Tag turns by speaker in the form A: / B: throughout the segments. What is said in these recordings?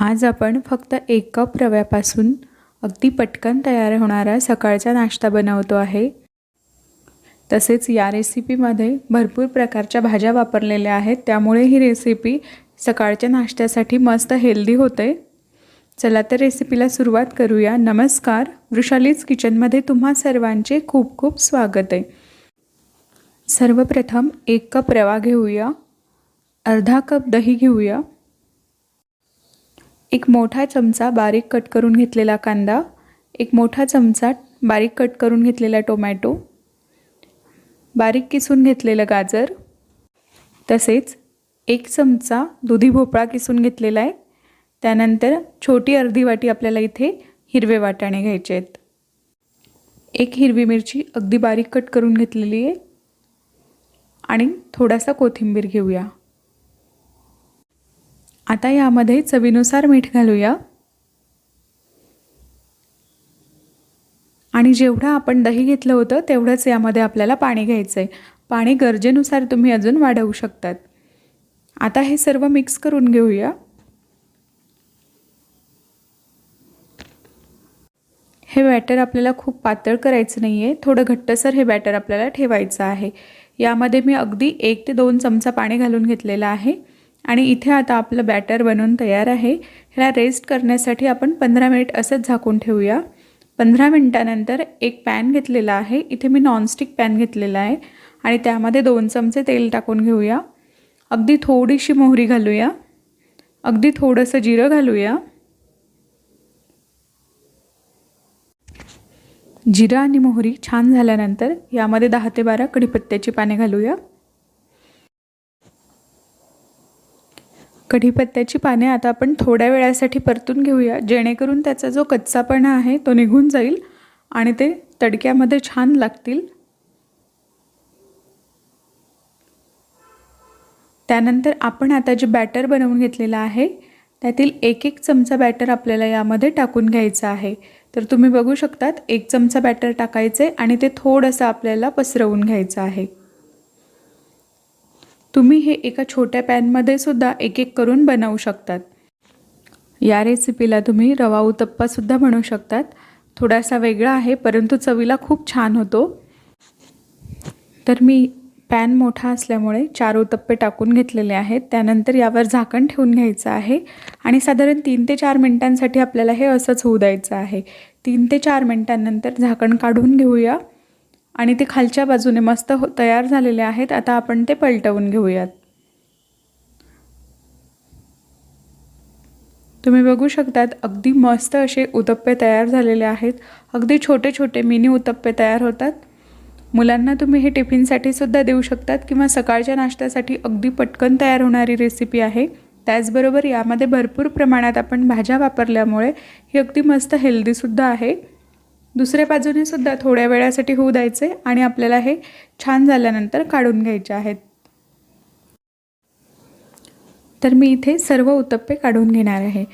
A: आज आपण फक्त एक कप रव्यापासून अगदी पटकन तयार होणारा सकाळचा नाश्ता बनवतो आहे. तसेच या रेसिपीमध्ये भरपूर प्रकारच्या भाज्या वापरलेल्या आहेत. त्यामुळे ही रेसिपी सकाळच्या नाश्त्यासाठी मस्त हेल्दी होते. चला तर रेसिपीला सुरुवात करूया. नमस्कार. वृषालीज किचनमध्ये तुम्हा सर्वांचे खूप खूप स्वागत आहे. सर्वप्रथम एक कप रवा घेऊया. अर्धा कप दही घेऊया. एक मोठा चमचा बारीक कट करून घेतलेला कांदा एक मोठा चमचा बारीक कट करून घेतलेला टोमॅटो बारीक किसून घेतलेलं गाजर तसेच एक चमचा दुधी भोपळा किसून घेतलेला आहे. त्यानंतर छोटी अर्धी वाटी आपल्याला इथे हिरवे वाटाणे घ्यायचे आहेत. एक हिरवी मिरची अगदी बारीक कट करून घेतलेली आहे. आणि थोडासा कोथिंबीर घेऊया. आता यामध्ये चवीनुसार मीठ घालूया. आणि जेवढं आपण दही घेतलं होतं तेवढंच यामध्ये आपल्याला पाणी घ्यायचं आहे पाणी गरजेनुसार तुम्ही अजून वाढवू शकतात. आता हे सर्व मिक्स करून घेऊया. हे बॅटर आपल्याला खूप पातळ करायचं नाही आहे थोडं घट्टसर हे बॅटर आपल्याला ठेवायचं आहे. यामध्ये मी अगदी एक ते दोन चमचा पाणी घालून घेतलेलं आहे. आणि इथे आता आपलं बॅटर बनवून तयार आहे. ह्याला रेस्ट करण्यासाठी आपण पंधरा मिनिट असंच झाकून ठेवूया. पंधरा मिनटानंतर एक पॅन घेतलेला आहे. इथे मी नॉनस्टिक पॅन घेतलेला आहे. आणि त्यामध्ये दोन चमचे तेल टाकून घेऊया. अगदी थोडीशी मोहरी घालूया. अगदी थोडंसं जिरं घालूया. जिरं आणि मोहरी छान झाल्यानंतर यामध्ये दहा ते बारा कढीपत्त्याची पाने घालूया. कढीपत्त्याची पाने आता आपण थोड्या वेळासाठी परतून घेऊया. जेणेकरून त्याचा जो कच्चापणा आहे तो निघून जाईल आणि ते तडक्यामध्ये छान लागतील. त्यानंतर आपण आता जे बॅटर बनवून घेतलेलं आहे त्यातील एक एक चमचा बॅटर आपल्याला यामध्ये टाकून घ्यायचं आहे. तर तुम्ही बघू शकतात एक चमचा बॅटर टाकायचे आणि ते थोडंसं आपल्याला पसरवून घ्यायचं आहे. तुम्ही हे एका छोट्या पॅनमध्ये सुद्धा एक एक करून बनवू शकतात. या रेसिपीला तुम्ही रवा उत्तप्पासुद्धा बनवू शकतात. थोडासा वेगळा आहे परंतु चवीला खूप छान होतो. तर मी पॅन मोठा असल्यामुळे चार उत्तप्पे टाकून घेतलेले आहेत. त्यानंतर यावर झाकण ठेवून घ्यायचं आहे आणि साधारण तीन ते चार मिनटांसाठी आपल्याला हे असंच होऊ द्यायचं आहे. तीन ते चार मिनटांनंतर झाकण काढून घेऊया. आणि ते खालच्या बाजूने मस्त हो तयार झालेले आहेत. आता आपण ते पलटवून घेऊयात. तुम्ही बघू शकतात अगदी मस्त असे उतप्पे तयार झालेले आहेत. अगदी छोटे छोटे मिनी उतप्पे तयार होतात. मुलांना तुम्ही हे टिफिनसाठी सुद्धा देऊ शकतात किंवा सकाळच्या नाश्त्यासाठी अगदी पटकन तयार होणारी रेसिपी आहे. त्याचबरोबर यामध्ये भरपूर प्रमाणात आपण भाज्या वापरल्यामुळे ही अगदी मस्त हेल्दीसुद्धा आहे. दुसऱ्या बाजूने सुद्धा थोड्या वेळासाठी होऊ द्यायचे आणि आपल्याला हे छान झाल्यानंतर काढून घ्यायचे आहेत. तर मी इथे सर्व उत्तप्पे काढून घेणार आहे.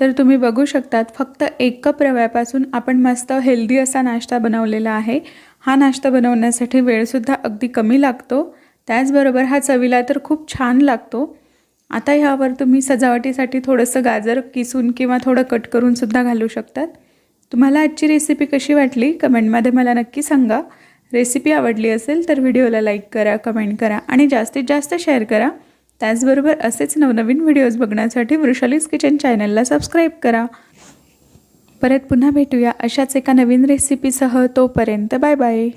A: तर तुम्ही बघू शकतात फक्त एक कप रव्यापासून आपण मस्त हेल्दी असा नाश्ता बनवलेला आहे. हा नाश्ता बनवण्यासाठी वेळसुद्धा अगदी कमी लागतो. त्याचबरोबर हा चवीला तर खूप छान लागतो. आता ह्यावर तुम्ही सजावटीसाठी थोडंसं गाजर किसून किंवा थोडं कट करूनसुद्धा घालू शकतात. तुम्हाला आजची रेसिपी कशी वाटली? कमेंटमध्ये मला नक्की सांगा. रेसिपी आवडली असेल तर व्हिडिओला लाईक करा कमेंट करा आणि जास्तीत जास्त शेअर करा. त्याचबरोबर असेच नवनवीन व्हिडिओज बघण्यासाठी वृषालीज किचन चॅनलला सबस्क्राईब करा. परत पुन्हा भेटूया अशाच एका नवीन रेसिपीसह तोपर्यंत बाय बाय